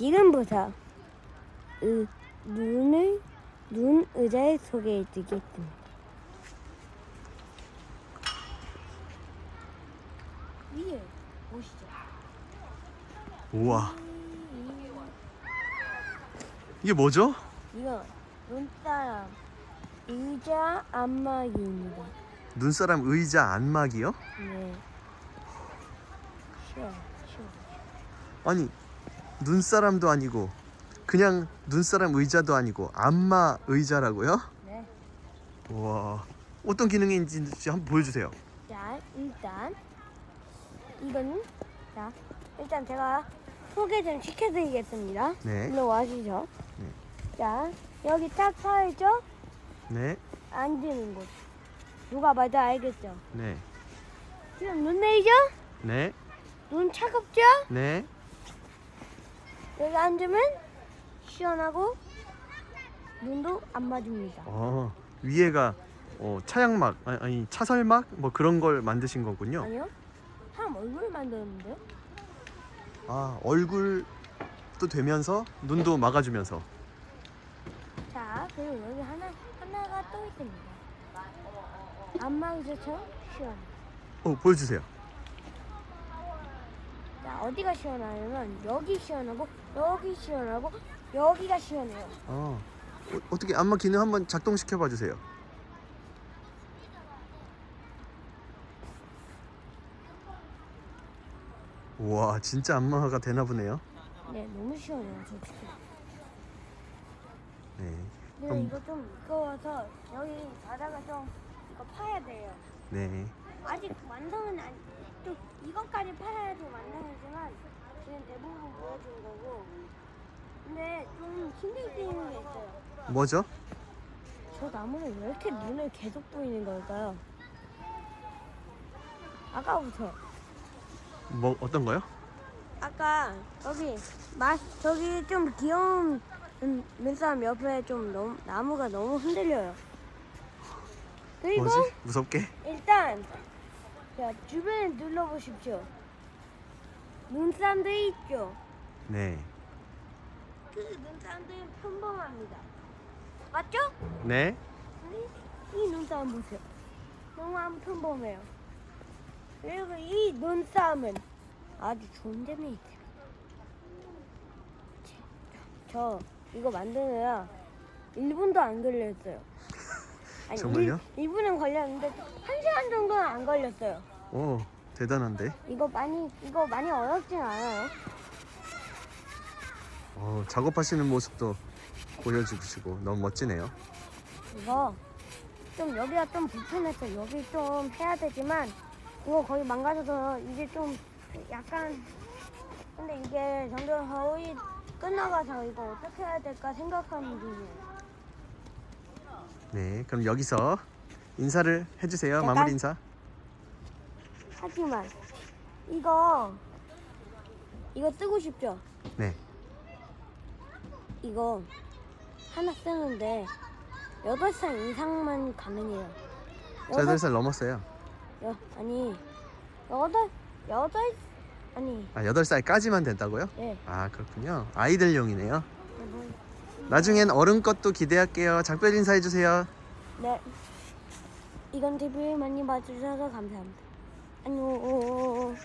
지금부터 의, 눈을 눈 의자에 소개해 드리겠습니다. 위에 보시죠. 우와. 이게 뭐죠? 이거 눈사람 의자 안마기입니다. 눈사람 의자 안마기요? 네. 쉬워, 쉬워. 아니 눈사람도 아니고 그냥 눈사람 의자도 아니고 안마 의자라고요? 네. 우와. 어떤 기능인지 한번 보여주세요. 자, 일단 이거는 자, 일단 제가 소개 좀 시켜드리겠습니다. 네. 일로 와주죠. 네. 자, 여기 딱 서있죠? 네. 앉는 곳. 누가 봐도 알겠죠? 네. 지금 눈 내리죠? 네. 눈 차갑죠? 네. 여기 앉으면 시원하고 눈도 안 맞습니다. 어, 위에가 어, 차양막 아니, 아니 차설막 뭐 그런 걸 만드신 거군요. 아니요? 사람 얼굴 만드는데? 아 얼굴도 되면서 눈도 막아주면서. 자, 그리고 여기 하나 하나가 또 있습니다. 안마의자처럼 시원. 어 보여주세요. 자, 어디가 시원하냐면 여기 시원하고 여기 시원하고 여기가 시원해요. 어, 어 어떻게 안마 기능 한번 작동시켜 봐 주세요. 우와 진짜 안마가 되나 보네요. 네, 너무 시원해요, 솔직히. 네. 근데 그럼- 이거 좀 무거워서 여기 바다가 좀 이거 파야 돼요. 네. 아직 완성은 아니, 또 이것까지 팔아야지 완성이지만 지금 대부분 보여준 거고. 근데 좀 신경 쓰이는 게 있어요. 뭐죠? 저 나무는 왜 이렇게 눈에 계속 보이는 걸까요? 아까부터. 뭐 어떤 거요? 아까 여기 마 저기 좀 귀여운 음, 눈사람 옆에 좀 너무 나무가 너무 흔들려요. 그리고 뭐지? 무섭게? 일단 자 주변에 눌러보십시오. 눈사람들이 있죠. 네. 그 눈사람들은 평범합니다. 맞죠? 네. 이, 이 눈싸움 보세요. 너무 안 평범해요. 그리고 이 눈싸움은 아주 좋은 점이 있어요. 저 이거 만드느라 1분도 안 걸렸어요. 아니, 정말요? 1, 1분은 걸렸는데 1시간 정도는 안 걸렸어요. 오 대단한데. 이거 많이 이거 많이 어렵진 않아요. 어, 작업하시는 모습도 보여주시고 너무 멋지네요. 이거 좀 여기가 좀 불편했어. 여기 좀 해야 되지만 이거 거의 망가져서 이게 좀 약간 근데 이게 점점 거의 끝나가서 이거 어떻게 해야 될까 생각하는 중이에요. 네, 그럼 여기서 인사를 해주세요. 약간- 마무리 인사. 하지만 이거 이거 쓰고 싶죠? 네. 이거 하나 쓰는데 8살 이상만 가능해요. 저 여덟 살 넘었어요. 여, 아니 여덟 여덟 아니 아, 여덟 살까지만 된다고요? 예. 아, 그렇군요. 아이들용이네요. 뭐, 나중엔 어른 것도 기대할게요. 작별 인사해 주세요. 네. 이건 TV 많이 봐주셔서 감사합니다. 안녕.